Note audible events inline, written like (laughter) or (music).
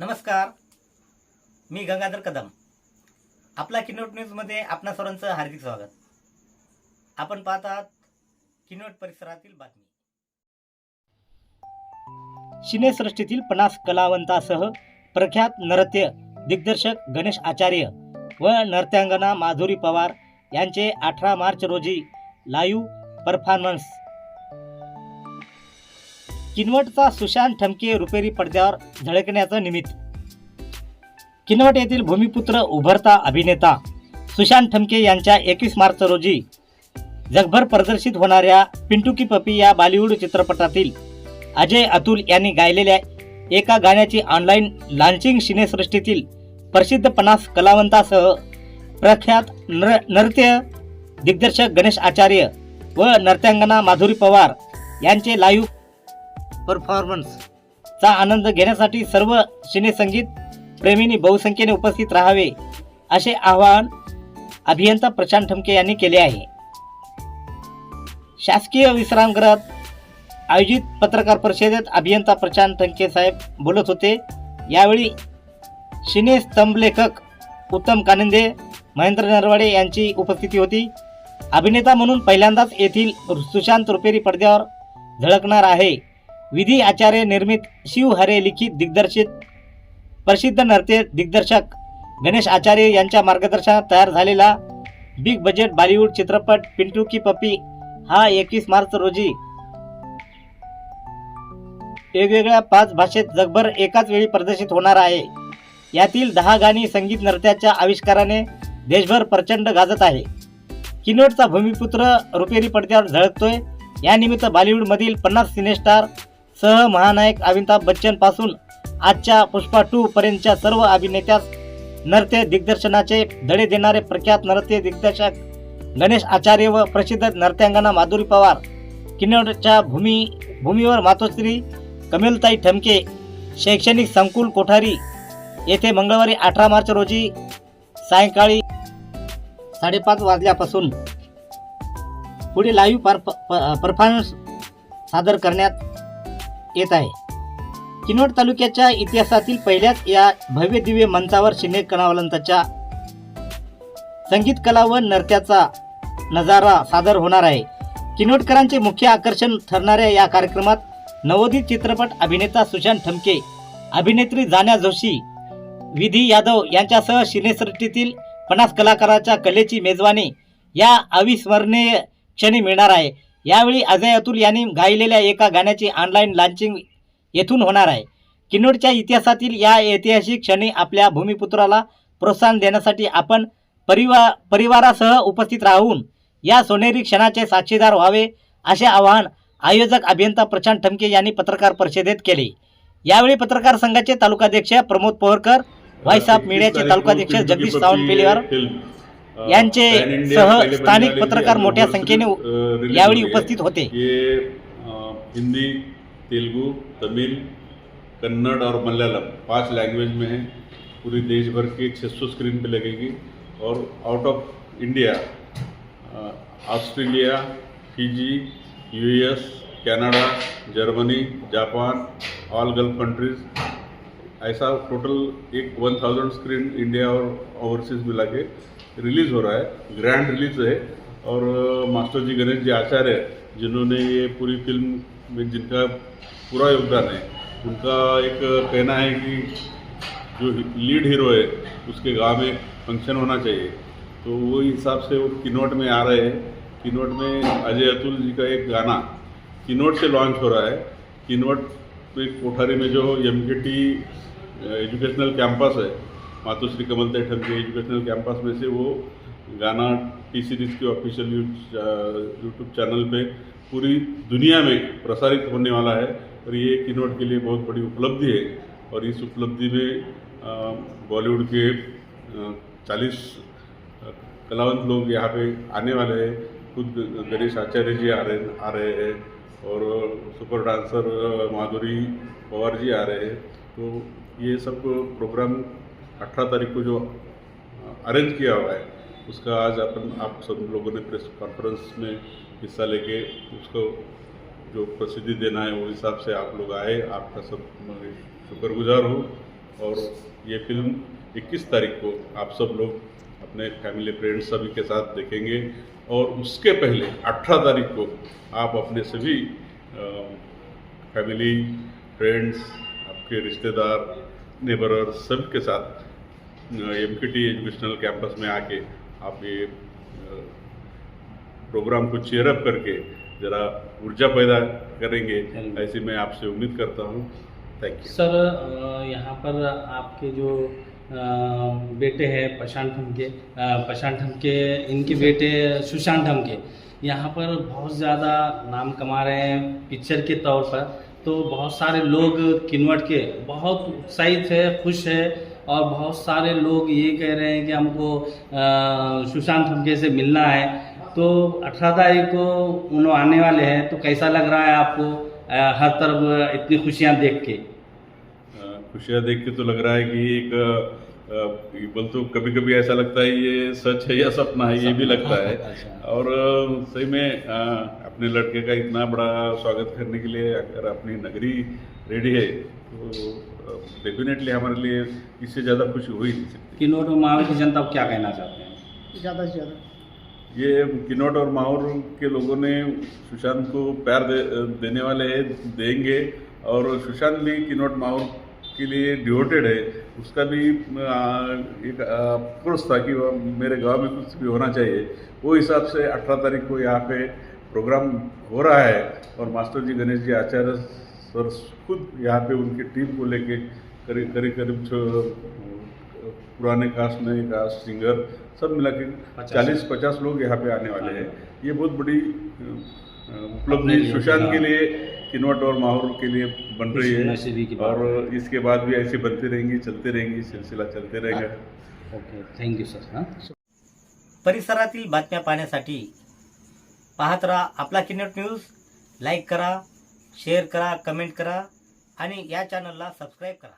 नमस्कार. मी गंगाधर कदम. आपला किनोट न्यूजमध्ये आपणा सर्वांचं हार्दिक स्वागत. आपण पाहतात किनोट परिसरातील बातमी. सिनेसृष्टीतील पन्नास कलावंतासह प्रख्यात नृत्य दिग्दर्शक गणेश आचार्य व नर्त्यांगना माधुरी पवार यांचे अठरा मार्च रोजी लाईव्ह परफॉर्मन्स किनवटचा सुशांत ठमके रुपेरी पडद्यावर झळकण्याचं निमित्त. किनवट येथील भूमिपुत्र उभरता अभिनेता सुशांत ठमके यांच्या एकवीस मार्च रोजी जगभर प्रदर्शित होणाऱ्या पिंटू की पपी या बॉलिवूड चित्रपटातील अजय अतुल यांनी गायलेल्या एका गाण्याची ऑनलाईन लॉन्चिंग सिनेसृष्टीतील प्रसिद्ध पन्नास कलावंतासह प्रख्यात नृ नृत्य दिग्दर्शक गणेश आचार्य व नर्त्यांगना माधुरी पवार यांचे लाईव्ह परफॉर्मन्सचा आनंद घेण्यासाठी सर्व सिनेसंगीत प्रेमींनी बहुसंख्येने उपस्थित राहावे असे आवाहन अभियंता प्रशांत ठमके यांनी केले आहे. शासकीय विश्रामगृहात आयोजित पत्रकार परिषदेत अभियंता प्रशांत ठमके साहेब बोलत होते. यावेळी सिने स्तंभलेखक उत्तम कानिंदे महेंद्र नरवाडे यांची उपस्थिती होती. अभिनेता म्हणून पहिल्यांदाच येथील सुशांत रुपेरी पडद्यावर झळकणार आहे. विधी आचार्य निर्मित शिव हरे लिखित दिग्दर्शित प्रसिद्ध नर्त्य दिग्दर्शक गणेश आचार्य यांच्या मार्गदर्शनात तयार झालेला बिग बजेट बॉलिवूड चित्रपट पिंटू की पपी हा एकवीस मार्च रोजी वेगवेगळ्या पाच भाषेत जगभर एकाच वेळी प्रदर्शित होणार आहे. यातील दहा गाणी संगीत नृत्याच्या आविष्काराने देशभर प्रचंड गाजत आहे. किनोटचा भूमिपुत्र रुपेरी पडद्यावर झळकतोय. यानिमित्त बॉलिवूडमधील पन्नास सिनेस्टार सह महानायक अमिताभ बच्चनपासून आजच्या पुष्पा टू पर्यंतच्या सर्व अभिनेत्यास नृत्य दिग्दर्शनाचे धडे देणारे प्रख्यात नृत्य दिग्दर्शक गणेश आचार्य व प्रसिद्ध नर्त्यांगना माधुरी पवार किन्नडच्या भूमी भूमीवर मातोश्री कमिलताई ठमके शैक्षणिक संकुल कोठारी येथे मंगळवारी अठरा मार्च रोजी सायंकाळी साडेपाच वाजल्यापासून पुढे लाईव्ह पर परफॉर्मन्स सादर करण्यात येत आहे. किनवट तालुक्याच्या इतिहासातील पहिल्याच या भव्य दिव्य मंचावर सिने कणावलंताच्या संगीत कला व नृत्याचा नजारा सादर होणार आहे. किनवटकरांचे मुख्य आकर्षण ठरणाऱ्या या कार्यक्रमात नवोदित चित्रपट अभिनेता सुशांत ठमके अभिनेत्री जाण्या जोशी विधी यादव यांच्यासह सिनेसृष्टीतील पन्नास कलाकाराच्या कलेची मेजवानी या अविस्मरणीय क्षणी मिळणार आहे. यावेळी अजय अतुल यांनी गायलेल्या एका गाण्याची ऑनलाईन लॉन्चिंग येथून होणार आहे. किन्नौरच्या इतिहासातील या ऐतिहासिक क्षणी आपल्या भूमिपुत्राला प्रोत्साहन देण्यासाठी आपण परिवा परिवारासह उपस्थित राहून या सोनेरी क्षणाचे साक्षीदार व्हावे असे आवाहन आयोजक अभियंता प्रशांत ठमके यांनी पत्रकार परिषदेत केले. यावेळी पत्रकार संघाचे तालुकाध्यक्ष प्रमोद पोहरकर व्हॉइस ऑफ मीडियाचे तालुकाध्यक्ष जगदीश सावंतपिलेवार यांचे सह स्थानिक पत्रकार मोठ्या संख्येने यावेळी उपस्थित होते. हिंदी तेलुगु तमिल कन्नड़ और मलयालम पांच लैंग्वेज में है। पूरी देश भर की 600 स्क्रीन पे लगेगी। और out of India Australia Fiji US Canada Germany Japan all Gulf countries ऐसा टोटल एक वन थाउज़ेंड स्क्रीन इंडिया और ओवरसीज मिला के रिलीज़ हो रहा है ग्रैंड रिलीज़ है। और मास्टर जी गणेश जी आचार्य जिन्होंने ये पूरी फ़िल्म में जिनका पूरा योगदान है, उनका एक कहना है कि जो लीड हीरो है, उसके गाँव में फ़ंक्शन होना चाहिए। तो वो हिसाब से वो किनोट में आ रहे हैं। किनोट में अजय अतुल जी का एक गाना किनोट से लॉन्च हो रहा है। किनोट में कोठारी में जो M K T educational campus है, मातोश्री कमलताई के एजुकेशनल कैंपस में से वो गाना टी सीरीज़ के ऑफिशियल यूट्यूब चैनल पे पूरी दुनिया में प्रसारित होने वाला है और ये किनोट के लिए बहुत बड़ी उपलब्धि है और इस उपलब्धि में बॉलीवुड के चालीस कलावंत लोग यहाँ पे आने वाले हैं। खुद गणेश आचार्य जी आ रहे आ रहे हैं। और सुपर डांसर माधुरी पवार जी आ रहे हैं। तो ये सब प्रोग्राम अठारह तारीख को जो अरेंज किया हुआ है, उसका आज अपन, आप सब लोगों ने प्रेस कॉन्फ्रेंस में हिस्सा लेके उसको जो प्रसिद्धि देना है वो हिसाब से आप लोग आए। आपका सब शुक्रगुजार हूँ। और ये फ़िल्म 21 तारीख को आप सब लोग अपने फैमिली फ्रेंड्स सभी के साथ देखेंगे। और उसके पहले 18 तारीख को आप अपने सभी फैमिली फ्रेंड्स आपके रिश्तेदार नेबर सभी के साथ एम एजुकेशनल कैंपस में आके आप ये प्रोग्राम को चेयरअप करके ज़रा ऊर्जा पैदा करेंगे ऐसी मैं आपसे उम्मीद करता हूँ। थैंक यू सर यहाँ पर आपके जो बेटे हैं प्रशांत हमके अ, प्रशांत हमके इनके बेटे सुशांत हमके यहाँ पर बहुत ज़्यादा नाम कमा रहे हैं पिक्चर के तौर पर। तो बहुत सारे लोग किन्वट के बहुत उत्साहित है खुश है और बहुत सारे लोग ये कह रहे हैं कि हमको सुशांत हमके से मिलना है। तो अठारह तारीख को उन्होंने आने वाले हैं। तो कैसा लग रहा है आपको हर तरफ़ इतनी खुशियाँ देख के? खुशियाँ देख के तो लग रहा है कि एक बोल तो कभी कभी ऐसा लगता है ये सच है या सपना है ये भी लगता है। (laughs) अच्छा। और सही में अपने लड़के का इतना बड़ा स्वागत करने के लिए अगर अपनी नगरी रेडी है तो डेफिनेटली हमारे लिए इससे ज़्यादा खुशी हो ही नहीं सकती। किन्नौर और मावे की जनता को क्या कहना चाहते हैं? ज़्यादा से ज़्यादा। ये किनौट और माहौर के लोगों ने सुशांत को प्यार दे, देने वाले हैं देंगे। और सुशांत भी किनौट माहौर के लिए डिवोटेड है उसका भी एक अफकोर्स था कि मेरे गाँव में कुछ भी होना चाहिए वो हिसाब से 18 तारीख को यहाँ पे प्रोग्राम हो रहा है और मास्टर जी गणेश जी आचार्य सर खुद यहाँ पे उनकी टीम को लेके करीब करीब करीब पुराने कास्ट नए कास्ट सिंगर सब मिला के चालीस पचास लोग यहाँ पे आने वाले हैं। ये बहुत बड़ी उपलब्धि सुशांत के हाँ। लिए किनवट और माहौर के लिए बन रही है। और इसके बाद भी ऐसी बनती रहेंगी चलती रहेंगी सिलसिला चलते रहेगा। ओके थँक्यू सर हां। परिसरातील बातम्या पाहण्यासाठी पाहत राहा आपला किन्नट न्यूज लाईक करा शेअर करा कमेंट करा आणि या चॅनलला सबस्क्राईब करा.